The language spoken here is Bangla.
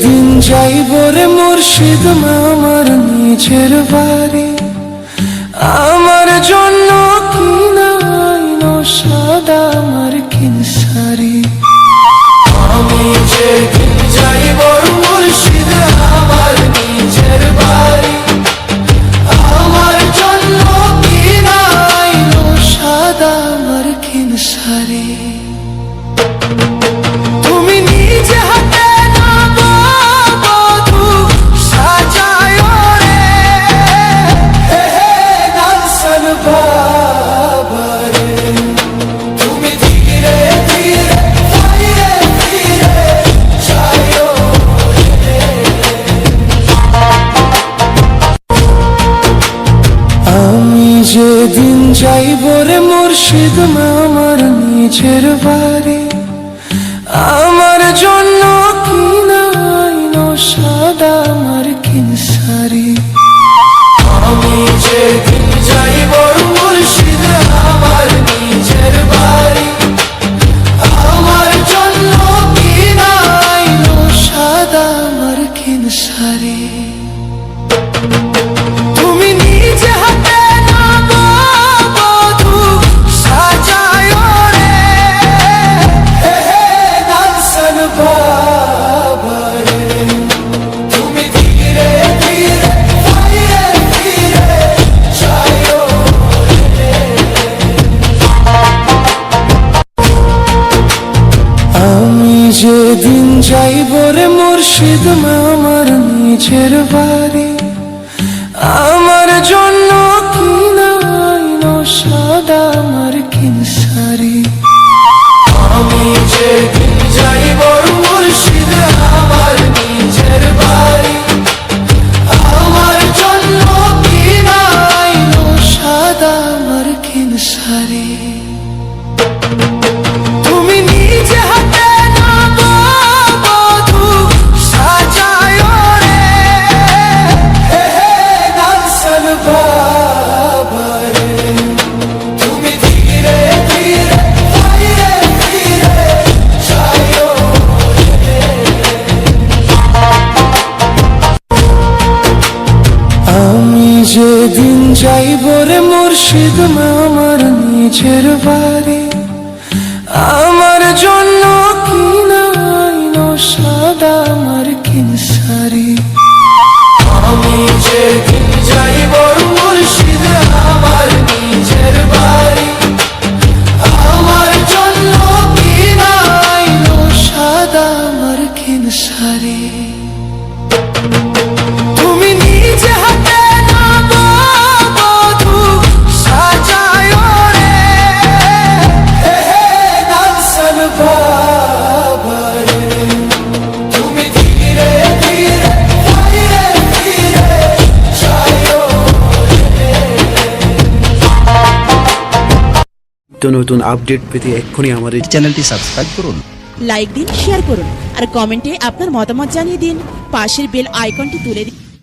যেদিন যাইব রে মুর্শিদ আমার নিজের বাড়ি। আমার জন্য সাদা আমার কিনসারি আমি যেদিন যাইব মুর্শিদ আমার নিজের বাড়ি। আমার জন্য কি নাইন সাদা আমার কিনসারি যেদিন যাইব রে মুর্শিদ আমার নিজের বাড়ি। আমার জন্য কি নাইন সাদা আমার কিনসারি আমি যেদিন যাইব মুর্শিদ আমার নিজের বাড়ি। আমার জন্য কি নাইন সাদা আমার কিনসারি যেদিন যাইব রে মুর্শিদ মামার নিজের বাড়ি। যেদিন যাইব রে মুর্শিদ আমার নিজের বাড়ি। আমার জন্য কি নাইন সাদা আমার কিনসারি আমি যেদিন যাইব তুমি নিত্য নতুন আপডেট পেতে এক্ষুনি আমাদের চ্যানেলটি সাবস্ক্রাইব করুন। লাইক দিন শেয়ার করুন। আর কমেন্টে আপনার মতামত জানিয়ে দিন। পাশের বেল আইকনটি তুলে দিন।